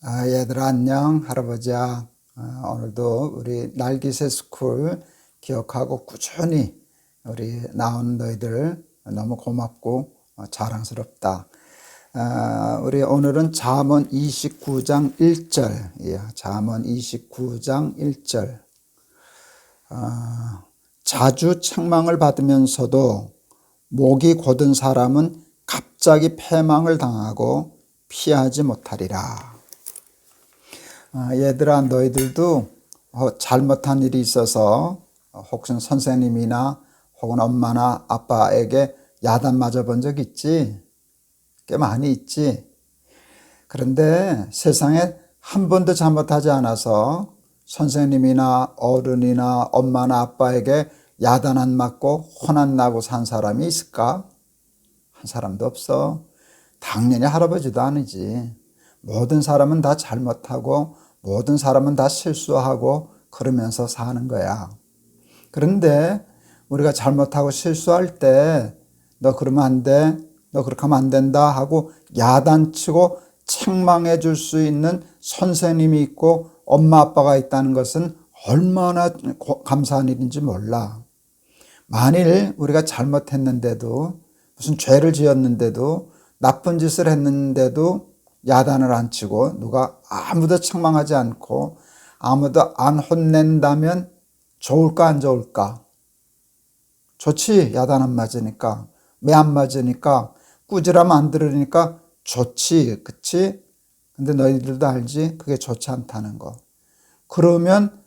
아, 얘들아 안녕 할아버지야. 아, 오늘도 우리 날기새 스쿨 기억하고 꾸준히 우리 나온 너희들 너무 고맙고 어, 자랑스럽다. 아, 우리 오늘은 잠언 29장 1절. 예, 잠언 29장 1절. 아, 자주 책망을 받으면서도 목이 곧은 사람은 갑자기 패망을 당하고 피하지 못하리라. 아, 얘들아 너희들도 어, 잘못한 일이 있어서 어, 혹은 선생님이나 혹은 엄마나 아빠에게 야단 맞아 본 적 있지? 꽤 많이 있지. 그런데 세상에 한 번도 잘못하지 않아서 선생님이나 어른이나 엄마나 아빠에게 야단 안 맞고 혼안 나고 산 사람이 있을까? 한 사람도 없어. 당연히 할아버지도 아니지. 모든 사람은 다 잘못하고 모든 사람은 다 실수하고 그러면서 사는 거야. 그런데 우리가 잘못하고 실수할 때 너 그러면 안 돼. 너 그렇게 하면 안 된다 하고 야단치고 책망해 줄 수 있는 선생님이 있고 엄마 아빠가 있다는 것은 얼마나 감사한 일인지 몰라. 만일 우리가 잘못했는데도 무슨 죄를 지었는데도 나쁜 짓을 했는데도 야단을 안 치고 누가 아무도 책망하지 않고 아무도 안 혼낸다면 좋을까 안 좋을까? 좋지 야단 안 맞으니까. 매 안 맞으니까. 꾸지람 안 들으니까 좋지 그치? 근데 너희들도 알지? 그게 좋지 않다는 거. 그러면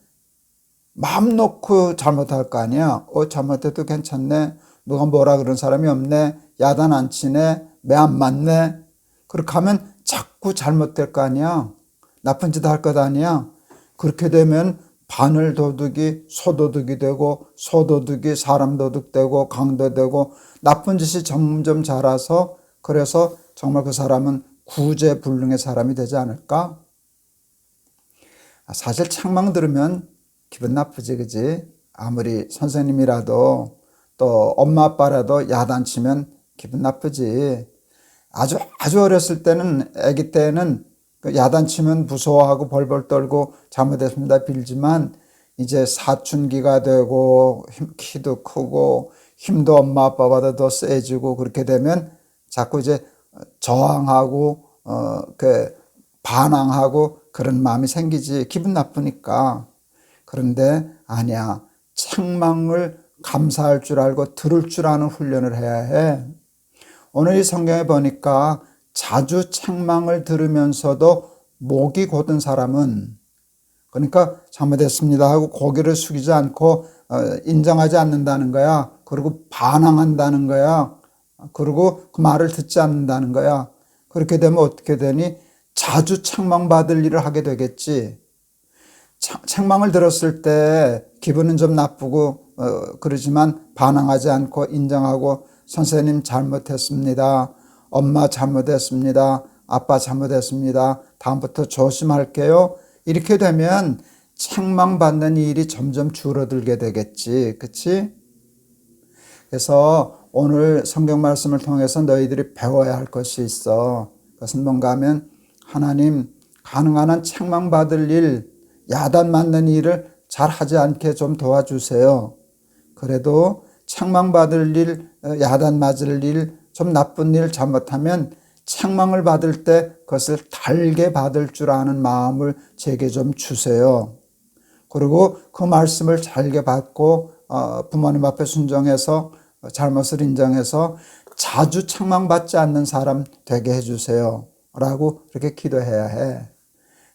마음 놓고 잘못할 거 아니야? 어 잘못해도 괜찮네. 누가 뭐라 그런 사람이 없네. 야단 안 치네. 매 안 맞네. 그렇게 하면 자꾸 잘못될 거 아니야 나쁜 짓 할 것 아니야 그렇게 되면 바늘 도둑이 소도둑이 되고 소도둑이 사람 도둑 되고 강도 되고 나쁜 짓이 점점 자라서 그래서 정말 그 사람은 구제불능의 사람이 되지 않을까? 사실 책망 들으면 기분 나쁘지 그지? 아무리 선생님이라도 또 엄마 아빠라도 야단치면 기분 나쁘지. 아주 아주 어렸을 때는 아기 때는 그 야단치면 무서워하고 벌벌 떨고 잘못했습니다 빌지만 이제 사춘기가 되고 키도 크고 힘도 엄마 아빠보다 더 세지고 그렇게 되면 자꾸 이제 저항하고 어그 반항하고 그런 마음이 생기지. 기분 나쁘니까. 그런데 아니야. 책망을 감사할 줄 알고 들을 줄 아는 훈련을 해야 해. 오늘 이 성경에 보니까 자주 책망을 들으면서도 목이 곧은 사람은 그러니까 잘못했습니다 하고 고개를 숙이지 않고 어, 인정하지 않는다는 거야. 그리고 반항한다는 거야. 그리고 그 말을 듣지 않는다는 거야. 그렇게 되면 어떻게 되니? 자주 책망받을 일을 하게 되겠지. 책망을 들었을 때 기분은 좀 나쁘고 어, 그러지만 반항하지 않고 인정하고 선생님 잘못했습니다. 엄마 잘못했습니다. 아빠 잘못했습니다. 다음부터 조심할게요. 이렇게 되면 책망받는 일이 점점 줄어들게 되겠지. 그치? 그래서 오늘 성경 말씀을 통해서 너희들이 배워야 할 것이 있어. 그것은 뭔가 하면 하나님 가능한 한 책망받을 일, 야단 맞는 일을 잘 하지 않게 좀 도와주세요. 그래도 책망받을 일, 야단 맞을 일, 좀 나쁜 일 잘못하면 책망을 받을 때 그것을 달게 받을 줄 아는 마음을 제게 좀 주세요. 그리고 그 말씀을 잘게 받고 어, 부모님 앞에 순종해서 잘못을 인정해서 자주 책망받지 않는 사람 되게 해주세요. 라고 그렇게 기도해야 해.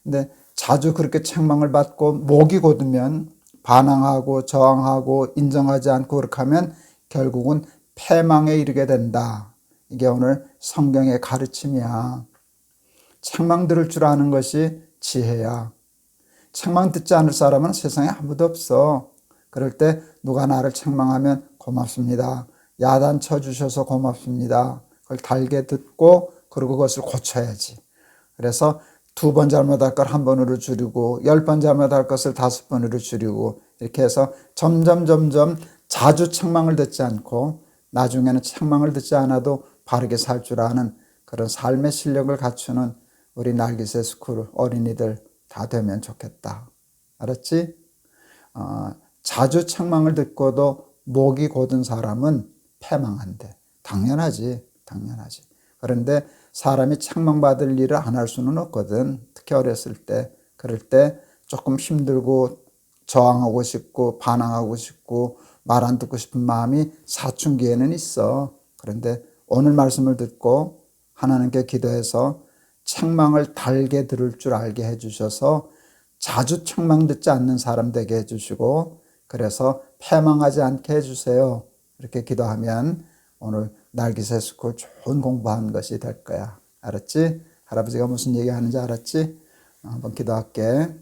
근데 자주 그렇게 책망을 받고 목이 곧으면 반항하고 저항하고 인정하지 않고 그렇게 하면 결국은 패망에 이르게 된다. 이게 오늘 성경의 가르침이야. 책망 들을 줄 아는 것이 지혜야. 책망 듣지 않을 사람은 세상에 아무도 없어. 그럴 때 누가 나를 책망하면 고맙습니다. 야단 쳐주셔서 고맙습니다. 그걸 달게 듣고 그리고 그것을 고쳐야지. 그래서 두 번 잘못할 걸 한 번으로 줄이고 열 번 잘못할 것을 다섯 번으로 줄이고 이렇게 해서 점점 점점 자주 책망을 듣지 않고 나중에는 책망을 듣지 않아도 바르게 살 줄 아는 그런 삶의 실력을 갖추는 우리 날기새 스쿨 어린이들 다 되면 좋겠다. 알았지? 어, 자주 책망을 듣고도 목이 곧은 사람은 패망한대. 당연하지. 당연하지. 그런데 사람이 책망받을 일을 안 할 수는 없거든. 특히 어렸을 때. 그럴 때 조금 힘들고 저항하고 싶고 반항하고 싶고 말 안 듣고 싶은 마음이 사춘기에는 있어. 그런데 오늘 말씀을 듣고 하나님께 기도해서 책망을 달게 들을 줄 알게 해주셔서 자주 책망 듣지 않는 사람 되게 해주시고 그래서 패망하지 않게 해주세요. 이렇게 기도하면 오늘 날기새 스쿨 좋은 공부한 것이 될 거야. 알았지? 할아버지가 무슨 얘기 하는지 알았지? 어, 한번 기도할게.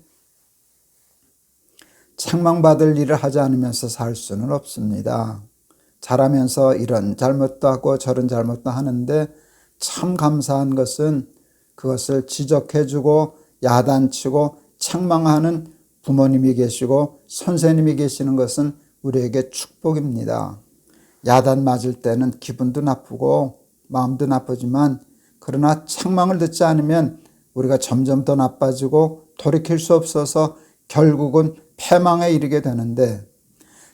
책망받을 일을 하지 않으면서 살 수는 없습니다. 잘하면서 이런 잘못도 하고 저런 잘못도 하는데 참 감사한 것은 그것을 지적해주고 야단치고 책망하는 부모님이 계시고 선생님이 계시는 것은 우리에게 축복입니다. 야단 맞을 때는 기분도 나쁘고 마음도 나쁘지만 그러나 책망을 듣지 않으면 우리가 점점 더 나빠지고 돌이킬 수 없어서 결국은 패망에 이르게 되는데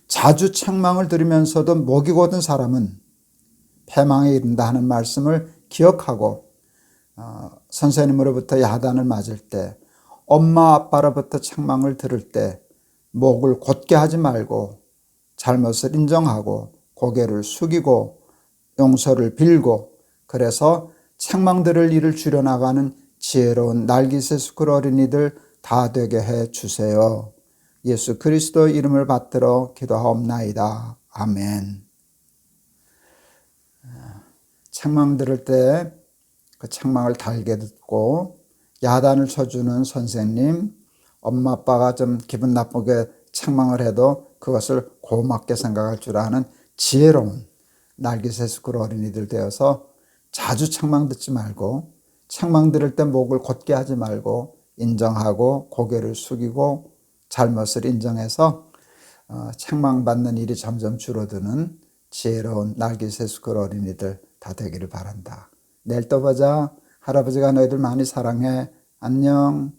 자주 책망을 들으면서도 목이 곧은 사람은 패망에 이른다 하는 말씀을 기억하고 어, 선생님으로부터 야단을 맞을 때 엄마 아빠로부터 책망을 들을 때 목을 곧게 하지 말고 잘못을 인정하고 고개를 숙이고 용서를 빌고 그래서 책망 들을 일을 줄여나가는 지혜로운 날기새 스쿨 어린이들 다 되게 해 주세요. 예수 그리스도 이름을 받들어 기도하옵나이다. 아멘. 책망 들을 때 그 책망을 달게 듣고 야단을 쳐주는 선생님, 엄마 아빠가 좀 기분 나쁘게 책망을 해도 그것을 고맙게 생각할 줄 아는 지혜로운 날개새 스쿨 어린이들 되어서 자주 책망 듣지 말고 책망 들을 때 목을 곧게 하지 말고 인정하고 고개를 숙이고 잘못을 인정해서 어, 책망받는 일이 점점 줄어드는 지혜로운 날개새 스쿨 어린이들 다 되기를 바란다. 내일 또 보자. 할아버지가 너희들 많이 사랑해. 안녕.